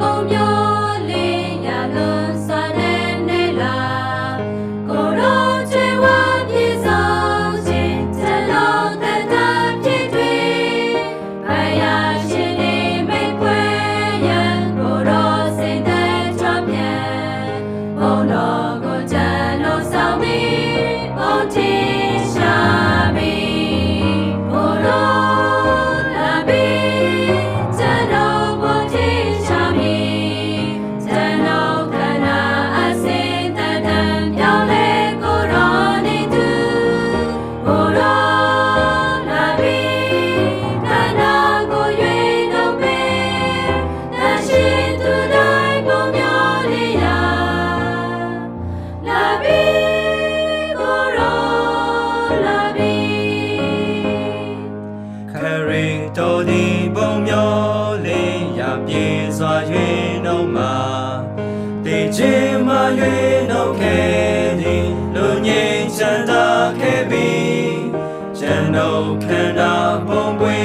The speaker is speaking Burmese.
Oh no. စွာ၍နှုတ်မှာတေခြင်းမှာ၍နှုတ်ခဲ့သည်လူငိမ့်ချမ်းသာခဲ့ပြီကျွန်ုပ်ခန္ဓာပုံပွင့်